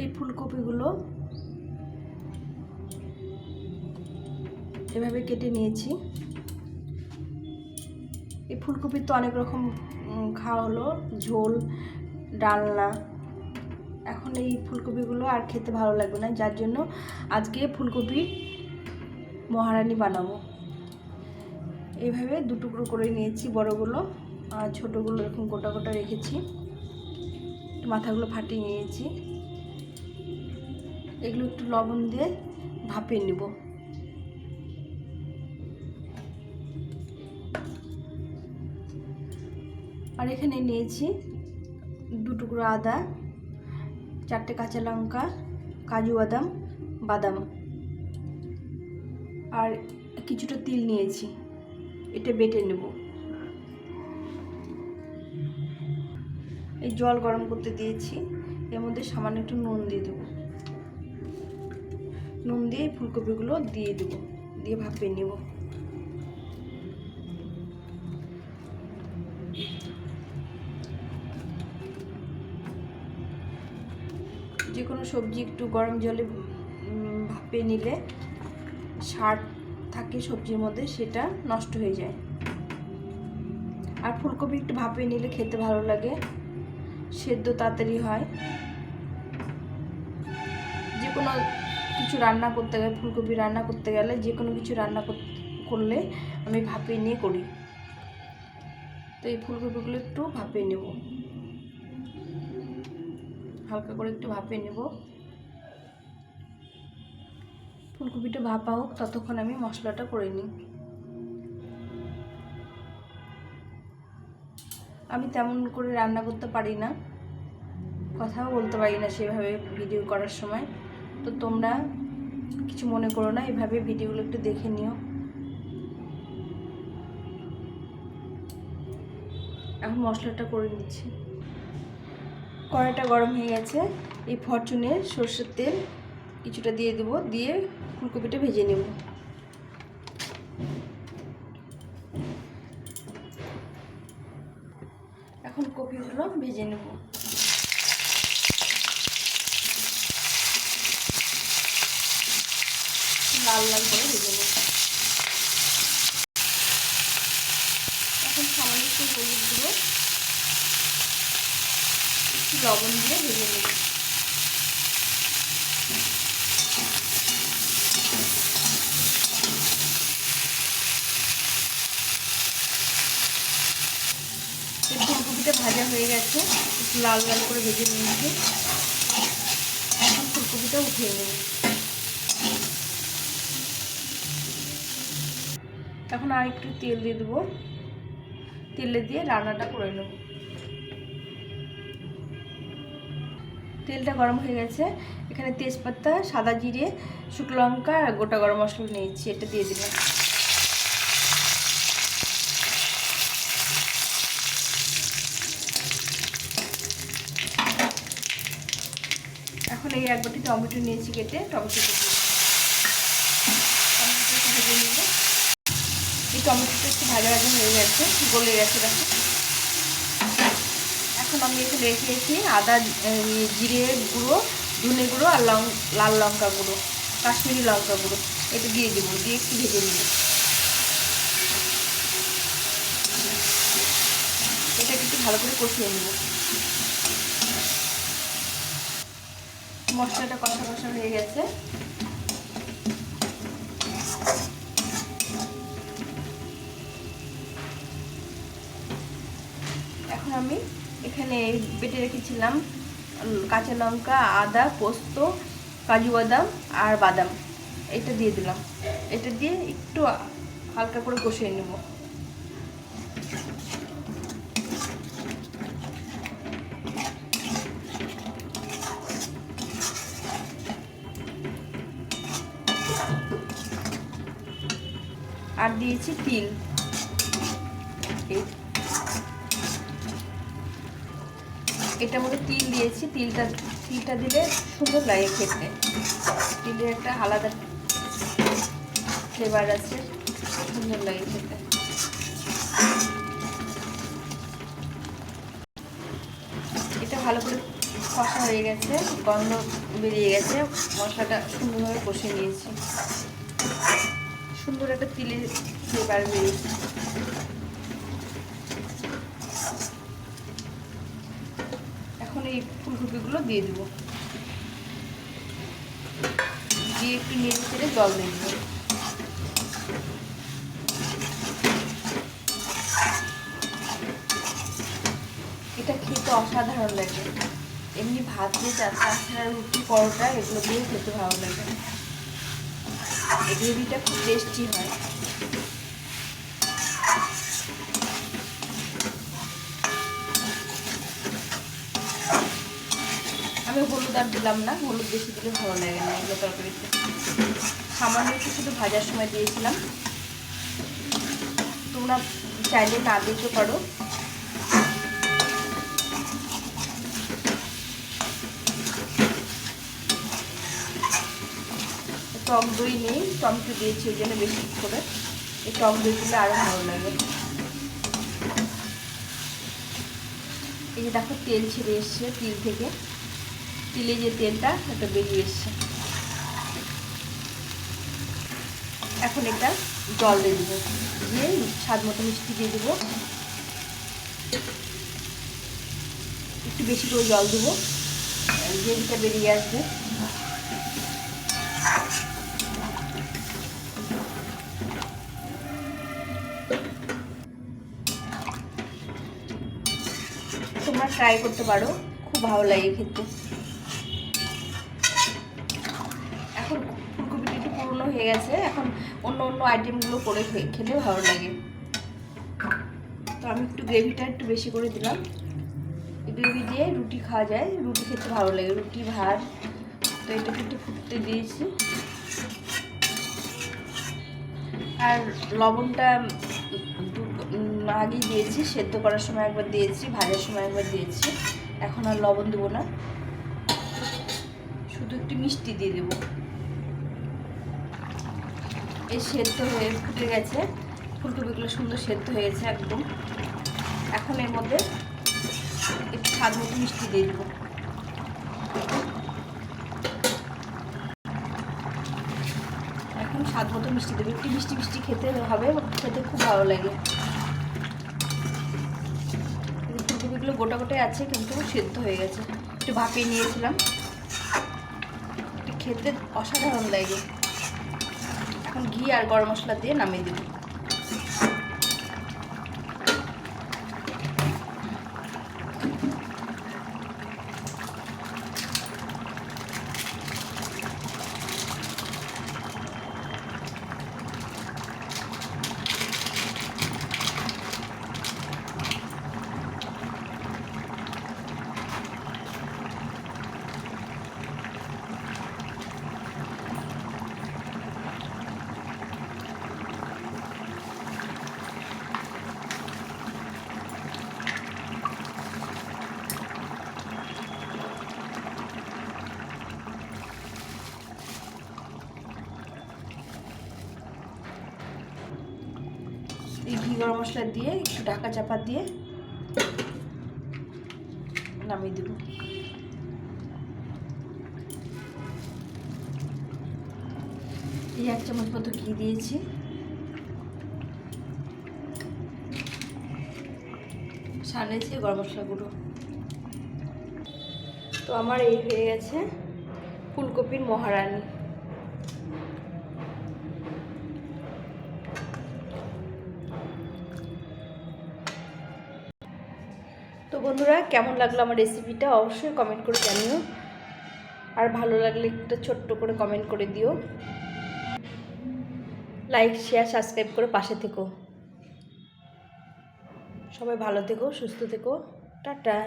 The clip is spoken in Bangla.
এই ফুলকপিগুলো এভাবে কেটে নিয়েছি। এই ফুলকপির তো অনেক রকম খাওয়া হলো, ঝোল, ডালনা। এখন এই ফুলকপিগুলো আর খেতে ভালো লাগবে না, যার জন্য আজকে ফুলকপি মহারানি বানাবো। এইভাবে দু টুকরো করে নিয়েছি বড়গুলো, আর ছোটোগুলো এরকম গোটা গোটা রেখেছি। মাথাগুলো ফাটিয়ে নিয়েছি। এগুলো একটু লবণ দিয়ে ভাপিয়ে নেব। আর এখানে নিয়েছি দু টুকরো আদা, চারটে কাঁচা লঙ্কা, কাজু বাদাম বাদাম। আর কিছুটা তিল নিয়েছি, এটা বেটে নেব। এই জল গরম করতে দিয়েছি, এর মধ্যে সামান্য একটু নুন দিয়ে দেবো। নুন দিয়ে ফুলকপিগুলো দিয়ে দেবো, দিয়ে ভাপিয়ে নেব। যে কোনো সবজি একটু গরম জলে ভাপিয়ে নিলে সার থাকে সবজির মধ্যে, সেটা নষ্ট হয়ে যায়। আর ফুলকপি একটু ভাপিয়ে নিলে খেতে ভালো লাগে, সেদ্ধ তাড়াতাড়ি হয়। যে কোনো কিছু রান্না করতে গেলে, ফুলকপি রান্না করতে গেলে, যে কোনো কিছু রান্না কর- করলে আমি ভাপিয়ে নিয়ে করি। তো এই ফুলকপিগুলো একটু ভাপিয়ে নেব। হালকা করে একটু ভাপিয়ে নেব। ফুলকপিটা ভাপা হোক, ততক্ষণ আমি মশলাটা করে নিই। আমি তেমন করে রান্না করতে পারি না। কথাও বলতে পারি না সেভাবে ভিডিও করার সময়। তো তোমরা কিছু মনে করো না, এভাবে ভিডিওগুলো একটু দেখে নিও। এখন মশলাটা করে নিচ্ছি। কড়াইটা গরম হয়ে গেছে। এই ফরচুনের সর্ষের তেল কিছুটা দিয়ে দেবো, দিয়ে ফুলকপিটা ভেজে নেব। এখন কপিগুলো ভেজে নেব। লাল লাল করে ভেজে নেব। এখন সামান্য একটু হলুদ গুঁড়ো, একটু লবণ দিয়ে ভেজে নেব। ফুলকপিটা ভাজা হয়ে গেছে, একটু লাল লাল করে ভেজে নিয়েছি। এখন ফুলকপিটা উঠিয়ে নেব। এখন আর একটু তেল দিয়ে দেবো। তেলে দিয়ে রান্নাটা করে নেব। তেলটা গরম হয়ে গেছে। এখানে তেজপাতা, সাদা জিরে, শুকনো লঙ্কা আর গোটা গরম মশলা নিয়েছি, এটা দিয়ে দিলাম। এখন এই এক বাটি টমেটো নিয়েছি কেটে টমেটো ভেজে নিব। টমেটোটা একটু ভাজা ভাজা হয়ে গেছে, গলে গেছে দেখো। এখন আমি একটু রেখেছি আদা জিরে গুঁড়ো, ধনে গুঁড়ো আর লং, লাল লঙ্কা গুঁড়ো, কাশ্মীরি লঙ্কা গুঁড়ো, এটা দিয়ে দেবো, দিয়ে একটু ভেজে নিব। এটাকে একটু ভালো করে কষিয়ে নেব। মশলাটা কষা কষা হয়ে গেছে। এখন আমি এখানে বেটে রেখেছিলাম কাঁচা লঙ্কা, আদা, পোস্ত, কাজু বাদাম আর বাদাম। এটা দিয়ে দিলাম। এটা দিয়ে একটু হালকা করে কষিয়ে নেব। আর দিয়েছি তিল। এটার মধ্যে তিল দিয়েছি, তিলটা তিলটা দিলে সুন্দর লাগে খেতে। তিলের একটা আলাদা ফ্লেভার আছে, সুন্দর লাগে খেতে। এটা ভালো করে কষা হয়ে গেছে, গন্ধ বেরিয়ে গেছে, মশলাটা সুন্দরভাবে কষে নিয়েছি। সুন্দর একটা তিলের ফ্লেভার বেরিয়েছে এখন এই ফুলকপিগুলো দিয়ে দেবো। দিয়ে একটু নেড়ে চেড়ে জল দিয়ে দেবো। এটা খেতে অসাধারণ লাগে। এমনি ভাত দিয়ে তাছাড়া রুটি, পরোটা, এগুলো দিয়ে খেতে ভালো লাগে। এই গ্রেভিটা খুব টেস্টি হয়। হলুদ আর দিলাম না, হলুদ বেশি দিলে ভালো লাগে না, এগুলো তরকারিতে সামান্য একটু শুধু ভাজার সময় দিয়েছিলাম। তোমরা চাইলে না দিতে পারো। টক দই নেই, টমেটো দিয়েছি, ওই জন্য বেশি করে। এই টক দই দিলে আরও ভালো লাগে। এই যে দেখো, তেল ছেড়ে এসছে তিল থেকে। তিলে যে তেলটা, এটা বেরিয়ে এসছে। এখন এটা জল দিয়ে দেবো। দিয়ে স্বাদ মতো মিষ্টি দিয়ে দেবো। একটু বেশি করে জল দেবো। গ্রেভিটা বেরিয়ে আসবে। তোমরা ট্রাই করতে পারো। খুব ভালো লাগে খেতে এখন পুরনো হয়ে গেছে। এখন অন্য অন্য আইটেমগুলো করে খে- খেতে ভালো লাগে। তো আমি একটু গ্রেভিটা একটু বেশি করে দিলাম। গ্রেভি দিয়ে রুটি খাওয়া যায়। রুটি খেতে ভালো লাগে। রুটি, ভাত, তো এটাকে একটু ফুটতে দিয়েছি। আর লবণটা আগেই দিয়েছি। সেদ্ধ করার সময় একবার দিয়েছি, ভাজার সময় একবার দিয়েছি। এখন আর লবণ দেবো না। শুধু একটু মিষ্টি দিয়ে দেবো। এই সেদ্ধ হয়ে ফুটে গেছে। ফুলকপিগুলো সুন্দর সেদ্ধ হয়েছে একদম। এখন এর মধ্যে একটু স্বাদ মতো মিষ্টি দিয়ে দেবো। এখন স্বাদ মতো মিষ্টি দেবে। একটু মিষ্টি মিষ্টি খেতে হবে, খেতে খুব ভালো লাগে। ফুলকপিগুলো গোটা গোটাই আছে, কিন্তু সেদ্ধ হয়ে গেছে। একটু ভাপিয়ে নিয়েছিলাম। খেতে অসাধারণ লাগে। এখন ঘি আর গরম মশলা দিয়ে নামিয়ে দেবো। ঘি গরম মশলা দিয়ে, একটু ঢাকা চাপা দিয়ে নামিয়ে দেবো। এই এক চামচ মতো ঘি দিয়েছি। সানেছি গরম মশলা গুঁড়ো। তো আমার এই হয়ে গেছে ফুলকপির মহারানী। তো বন্ধুরা, কেমন লাগল আমার রেসিপিটা অবশ্যই কমেন্ট করে জানিও। আর ভালো লাগলে একটা ছোট্ট করে কমেন্ট করে দিও। লাইক শেয়ার সাবস্ক্রাইব করে পাশে থেকো। সবাই ভালো থেকো, সুস্থ থেকো। টাটা।